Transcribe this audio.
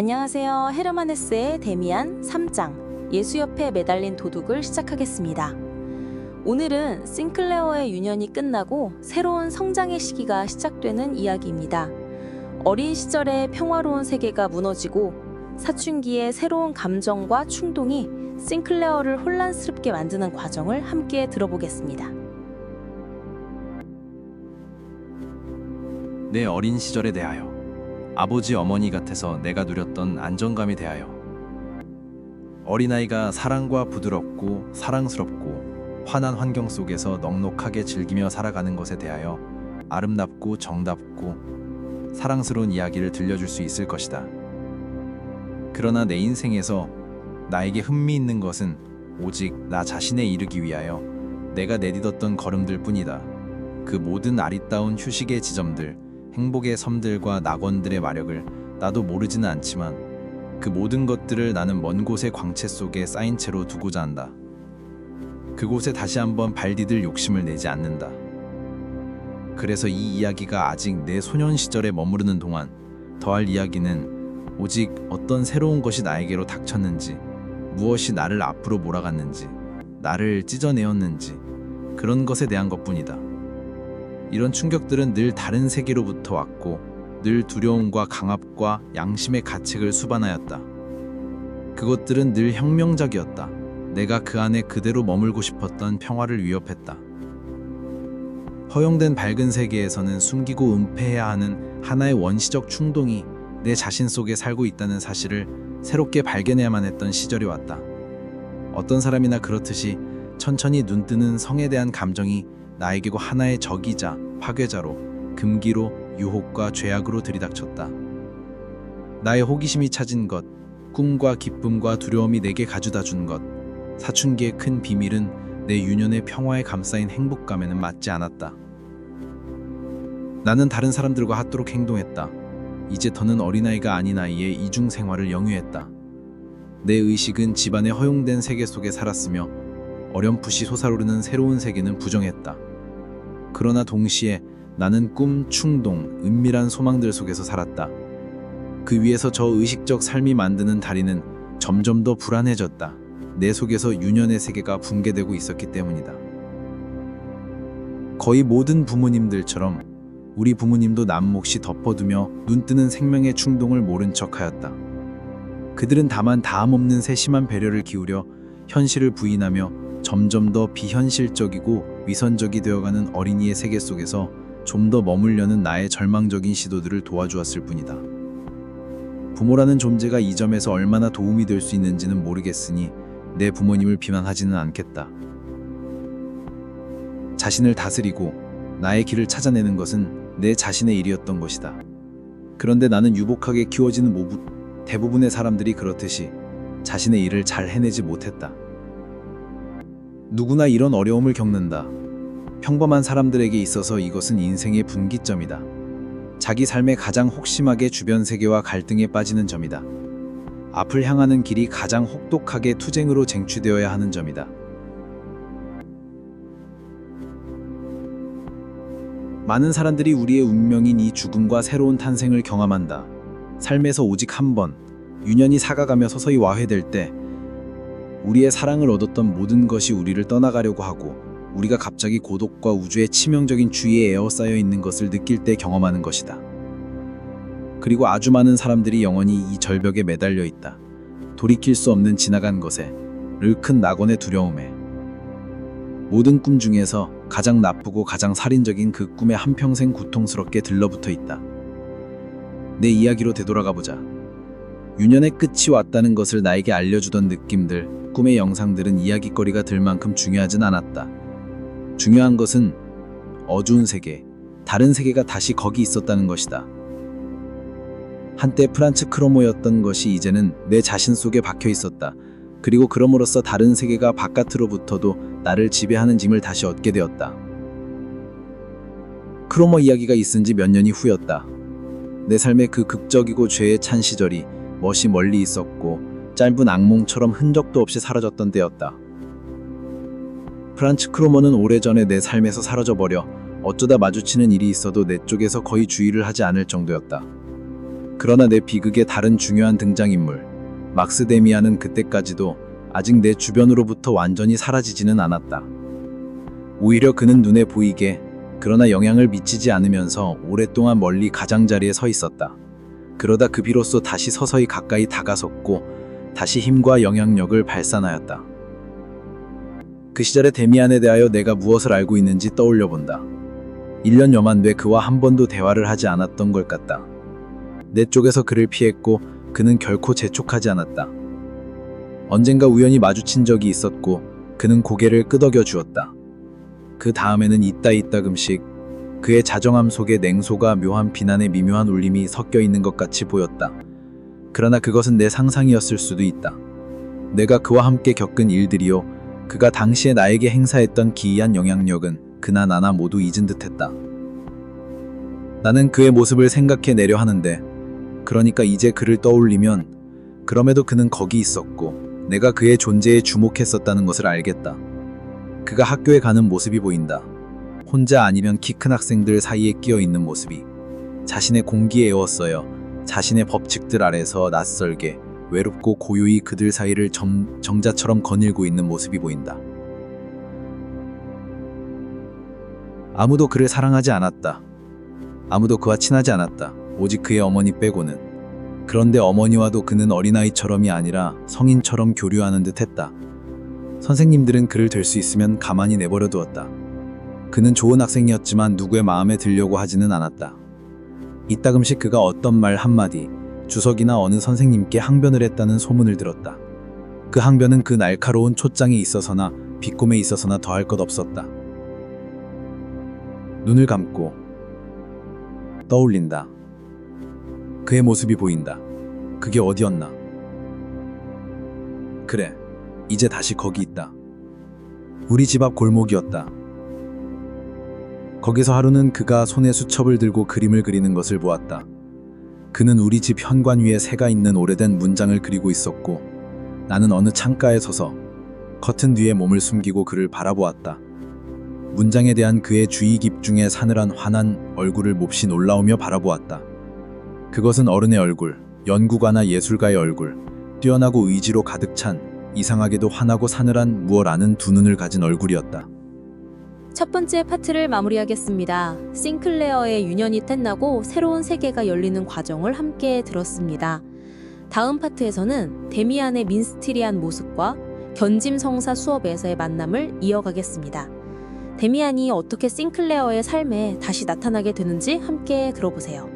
안녕하세요. 헤르마네스의 데미안 3장 예수 옆에 매달린 도둑을 시작하겠습니다. 오늘은 싱클레어의 유년이 끝나고 새로운 성장의 시기가 시작되는 이야기입니다. 어린 시절의 평화로운 세계가 무너지고 사춘기의 새로운 감정과 충동이 싱클레어를 혼란스럽게 만드는 과정을 함께 들어보겠습니다. 내 어린 시절에 대하여 아버지 어머니 같아서 내가 누렸던 안정감에 대하여 어린아이가 사랑과 부드럽고 사랑스럽고 환한 환경 속에서 넉넉하게 즐기며 살아가는 것에 대하여 아름답고 정답고 사랑스러운 이야기를 들려줄 수 있을 것이다. 그러나 내 인생에서 나에게 흥미 있는 것은 오직 나 자신에 이르기 위하여 내가 내딛었던 걸음들 뿐이다. 그 모든 아리따운 휴식의 지점들, 행복의 섬들과 낙원들의 마력을 나도 모르지는 않지만 그 모든 것들을 나는 먼 곳의 광채 속에 쌓인 채로 두고자 한다. 그곳에 다시 한번 발 디딜 욕심을 내지 않는다. 그래서 이 이야기가 아직 내 소년 시절에 머무르는 동안 더할 이야기는 오직 어떤 새로운 것이 나에게로 닥쳤는지, 무엇이 나를 앞으로 몰아갔는지, 나를 찢어내었는지 그런 것에 대한 것뿐이다. 이런 충격들은 늘 다른 세계로부터 왔고 늘 두려움과 강압과 양심의 가책을 수반하였다. 그것들은 늘 혁명적이었다. 내가 그 안에 그대로 머물고 싶었던 평화를 위협했다. 허용된 밝은 세계에서는 숨기고 은폐해야 하는 하나의 원시적 충동이 내 자신 속에 살고 있다는 사실을 새롭게 발견해야만 했던 시절이 왔다. 어떤 사람이나 그렇듯이 천천히 눈뜨는 성에 대한 감정이 나에게고 하나의 적이자 파괴자로 금기로 유혹과 죄악으로 들이닥쳤다. 나의 호기심이 찾은 것, 꿈과 기쁨과 두려움이 내게 가져다 준 것, 사춘기의 큰 비밀은 내 유년의 평화에 감싸인 행복감에는 맞지 않았다. 나는 다른 사람들과 같도록 행동했다. 이제 더는 어린아이가 아닌 나이에 이중 생활을 영유했다. 내 의식은 집안의 허용된 세계 속에 살았으며 어렴풋이 솟아오르는 새로운 세계는 부정했다. 그러나 동시에 나는 꿈, 충동, 은밀한 소망들 속에서 살았다. 그 위에서 저 의식적 삶이 만드는 다리는 점점 더 불안해졌다. 내 속에서 유년의 세계가 붕괴되고 있었기 때문이다. 거의 모든 부모님들처럼 우리 부모님도 남몫이 덮어두며 눈뜨는 생명의 충동을 모른 척하였다. 그들은 다만 다음 없는 세심한 배려를 기울여 현실을 부인하며 점점 더 비현실적이고 위선적이 되어가는 어린이의 세계 속에서 좀 더 머물려는 나의 절망적인 시도들을 도와주었을 뿐이다. 부모라는 존재가 이 점에서 얼마나 도움이 될 수 있는지는 모르겠으니 내 부모님을 비난하지는 않겠다. 자신을 다스리고 나의 길을 찾아내는 것은 내 자신의 일이었던 것이다. 그런데 나는 유복하게 키워지는 모부, 대부분의 사람들이 그렇듯이 자신의 일을 잘 해내지 못했다. 누구나 이런 어려움을 겪는다. 평범한 사람들에게 있어서 이것은 인생의 분기점이다. 자기 삶에 가장 혹심하게 주변 세계와 갈등에 빠지는 점이다. 앞을 향하는 길이 가장 혹독하게 투쟁으로 쟁취되어야 하는 점이다. 많은 사람들이 우리의 운명인 이 죽음과 새로운 탄생을 경험한다. 삶에서 오직 한 번, 유년이 사가가며 서서히 와회될 때, 우리의 사랑을 얻었던 모든 것이 우리를 떠나가려고 하고, 우리가 갑자기 고독과 우주의 치명적인 주의에 에워싸여 있는 것을 느낄 때 경험하는 것이다. 그리고 아주 많은 사람들이 영원히 이 절벽에 매달려 있다. 돌이킬 수 없는 지나간 것에, 르큰 낙원의 두려움에. 모든 꿈 중에서 가장 나쁘고 가장 살인적인 그 꿈에 한평생 고통스럽게 들러붙어 있다. 내 이야기로 되돌아가 보자. 유년의 끝이 왔다는 것을 나에게 알려주던 느낌들, 꿈의 영상들은 이야기거리가 될 만큼 중요하진 않았다. 중요한 것은 어두운 세계, 다른 세계가 다시 거기 있었다는 것이다. 한때 프란츠 크로모였던 것이 이제는 내 자신 속에 박혀 있었다. 그리고 그럼으로써 다른 세계가 바깥으로부터도 나를 지배하는 짐을 다시 얻게 되었다. 크로모 이야기가 있은 지 몇 년이 후였다. 내 삶의 그 극적이고 죄에 찬 시절이 멋이 멀리 있었고 짧은 악몽처럼 흔적도 없이 사라졌던 때였다. 프란츠 크로모는 오래전에 내 삶에서 사라져버려 어쩌다 마주치는 일이 있어도 내 쪽에서 거의 주의를 하지 않을 정도였다. 그러나 내 비극의 다른 중요한 등장인물 막스 데미안은 그때까지도 아직 내 주변으로부터 완전히 사라지지는 않았다. 오히려 그는 눈에 보이게 그러나 영향을 미치지 않으면서 오랫동안 멀리 가장자리에 서 있었다. 그러다 그 비로소 다시 서서히 가까이 다가섰고 다시 힘과 영향력을 발산하였다. 그 시절의 데미안에 대하여 내가 무엇을 알고 있는지 떠올려 본다. 1년여만 돼 그와 한 번도 대화를 하지 않았던 것 같다. 내 쪽에서 그를 피했고 그는 결코 재촉하지 않았다. 언젠가 우연히 마주친 적이 있었고 그는 고개를 끄덕여 주었다. 그 다음에는 있다 있다금씩 그의 자정함 속에 냉소가 묘한 비난의 미묘한 울림이 섞여 있는 것 같이 보였다. 그러나 그것은 내 상상이었을 수도 있다. 내가 그와 함께 겪은 일들이요. 그가 당시에 나에게 행사했던 기이한 영향력은 그나 나나 모두 잊은 듯했다. 나는 그의 모습을 생각해 내려 하는데, 그러니까 이제 그를 떠올리면, 그럼에도 그는 거기 있었고, 내가 그의 존재에 주목했었다는 것을 알겠다. 그가 학교에 가는 모습이 보인다. 혼자 아니면 키 큰 학생들 사이에 끼어 있는 모습이 자신의 공기에 애웠어요. 자신의 법칙들 아래서 낯설게 외롭고 고요히 그들 사이를 정, 정자처럼 거닐고 있는 모습이 보인다. 아무도 그를 사랑하지 않았다. 아무도 그와 친하지 않았다. 오직 그의 어머니 빼고는. 그런데 어머니와도 그는 어린아이처럼이 아니라 성인처럼 교류하는 듯 했다. 선생님들은 그를 될 수 있으면 가만히 내버려 두었다. 그는 좋은 학생이었지만 누구의 마음에 들려고 하지는 않았다. 이따금씩 그가 어떤 말 한마디, 주석이나 어느 선생님께 항변을 했다는 소문을 들었다. 그 항변은 그 날카로운 초장에 있어서나 비꼼에 있어서나 더할 것 없었다. 눈을 감고 떠올린다. 그의 모습이 보인다. 그게 어디였나? 그래, 이제 다시 거기 있다. 우리 집 앞 골목이었다. 거기서 하루는 그가 손에 수첩을 들고 그림을 그리는 것을 보았다. 그는 우리 집 현관 위에 새가 있는 오래된 문장을 그리고 있었고 나는 어느 창가에 서서 커튼 뒤에 몸을 숨기고 그를 바라보았다. 문장에 대한 그의 주의 깊중에 사늘한 환한 얼굴을 몹시 놀라우며 바라보았다. 그것은 어른의 얼굴, 연구가나 예술가의 얼굴, 뛰어나고 의지로 가득 찬 이상하게도 환하고 사늘한 무얼 아는 두 눈을 가진 얼굴이었다. 첫 번째 파트를 마무리하겠습니다. 싱클레어의 유년이 탠나고 새로운 세계가 열리는 과정을 함께 들었습니다. 다음 파트에서는 데미안의 민스티리한 모습과 견짐 성사 수업에서의 만남을 이어가겠습니다. 데미안이 어떻게 싱클레어의 삶에 다시 나타나게 되는지 함께 들어보세요.